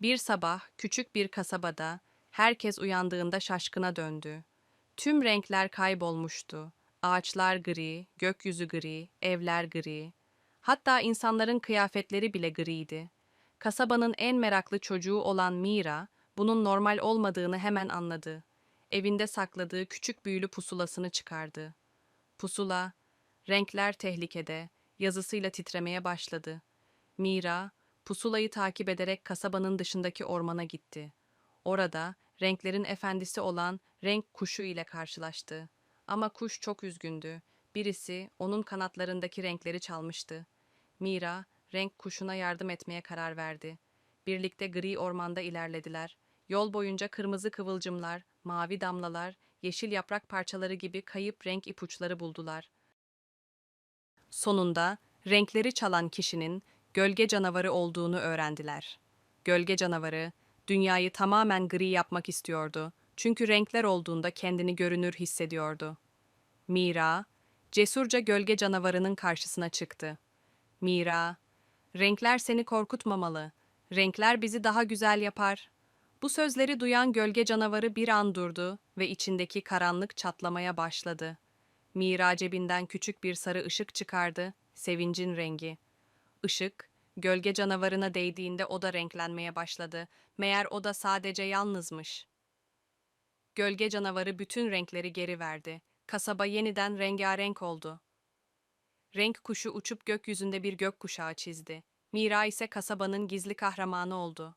Bir sabah küçük bir kasabada herkes uyandığında şaşkına döndü. Tüm renkler kaybolmuştu. Ağaçlar gri, gökyüzü gri, evler gri. Hatta insanların kıyafetleri bile griydi. Kasabanın en meraklı çocuğu olan Mira, bunun normal olmadığını hemen anladı. Evinde sakladığı küçük büyülü pusulasını çıkardı. Pusula, renkler tehlikede, yazısıyla titremeye başladı. Mira, pusulayı takip ederek kasabanın dışındaki ormana gitti. Orada renklerin efendisi olan renk kuşu ile karşılaştı. Ama kuş çok üzgündü. Birisi onun kanatlarındaki renkleri çalmıştı. Mira, renk kuşuna yardım etmeye karar verdi. Birlikte gri ormanda ilerlediler. Yol boyunca kırmızı kıvılcımlar, mavi damlalar, yeşil yaprak parçaları gibi kayıp renk ipuçları buldular. Sonunda renkleri çalan kişinin gölge canavarı olduğunu öğrendiler. Gölge canavarı dünyayı tamamen gri yapmak istiyordu. Çünkü renkler olduğunda kendini görünür hissediyordu. Mira, cesurca gölge canavarının karşısına çıktı. Mira, renkler seni korkutmamalı. Renkler bizi daha güzel yapar. Bu sözleri duyan gölge canavarı bir an durdu ve içindeki karanlık çatlamaya başladı. Mira cebinden küçük bir sarı ışık çıkardı, sevincin rengi. Işık, gölge canavarına değdiğinde o da renklenmeye başladı. Meğer o da sadece yalnızmış. Gölge canavarı bütün renkleri geri verdi. Kasaba yeniden rengarenk oldu. Renk kuşu uçup gökyüzünde bir gökkuşağı çizdi. Mira ise kasabanın gizli kahramanı oldu.